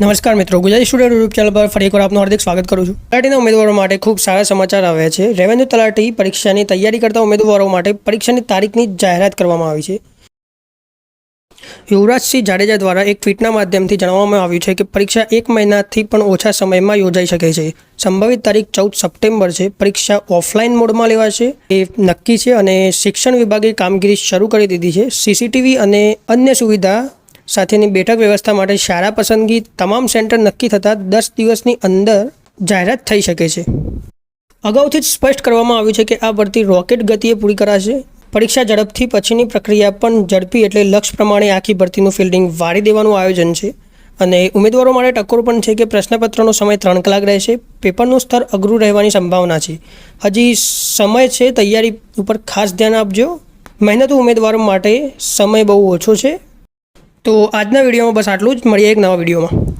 નમસ્કાર મિત્રો, Gujarati student YouTube channel પર ફરી એકવાર આપનું હાર્દિક સ્વાગત કરું છું. તલાટીના ઉમેદવારો માટે ખૂબ સારા સમાચાર આવ્યા છે. રેવન્યુ તલાટી પરીક્ષાની તૈયારી કરતા ઉમેદવારો માટે પરીક્ષાની તારીખની જાહેરાત કરવામાં આવી છે. યુવરાજસિંહ જાડેજા દ્વારા એક ટ્વીટના માધ્યમથી જણાવવામાં આવ્યું છે કે પરીક્ષા એક મહિનાથી પણ ઓછા સમયમાં યોજાઈ શકે છે. સંભવિત તારીખ ચૌદ સપ્ટેમ્બર છે. પરીક્ષા ઓફલાઈન મોડમાં લેવાશે. એ નક્કી છે અને શિક્ષણ વિભાગે કામગીરી શરૂ કરી દીધી છે. સીસીટીવી અને અન્ય સુવિધા સાથેની બેઠક વ્યવસ્થા માટે શાળા પસંદગી તમામ સેન્ટર નક્કી થતાં દસ દિવસની અંદર જાહેરાત થઈ શકે છે. અગાઉથી જ સ્પષ્ટ કરવામાં આવ્યું છે કે આ ભરતી રોકેટ ગતિએ પૂરી કરાશે. પરીક્ષા ઝડપથી પછીની પ્રક્રિયા પણ ઝડપી એટલે લક્ષ્ય પ્રમાણે આખી ભરતીનું ફિલ્ડિંગ વાળી દેવાનું આયોજન છે. અને ઉમેદવારો માટે ટકોર પણ છે કે પ્રશ્નપત્રનો સમય ત્રણ કલાક રહેશે. પેપરનું સ્તર અઘરું રહેવાની સંભાવના છે. હજી સમય છે, તૈયારી ઉપર ખાસ ધ્યાન આપજો. મહેનતુ ઉમેદવારો માટે સમય બહુ ઓછો છે. તો આજના વિડીયોમાં બસ આટલું જ. મળીએ એક નવા વિડીયોમાં.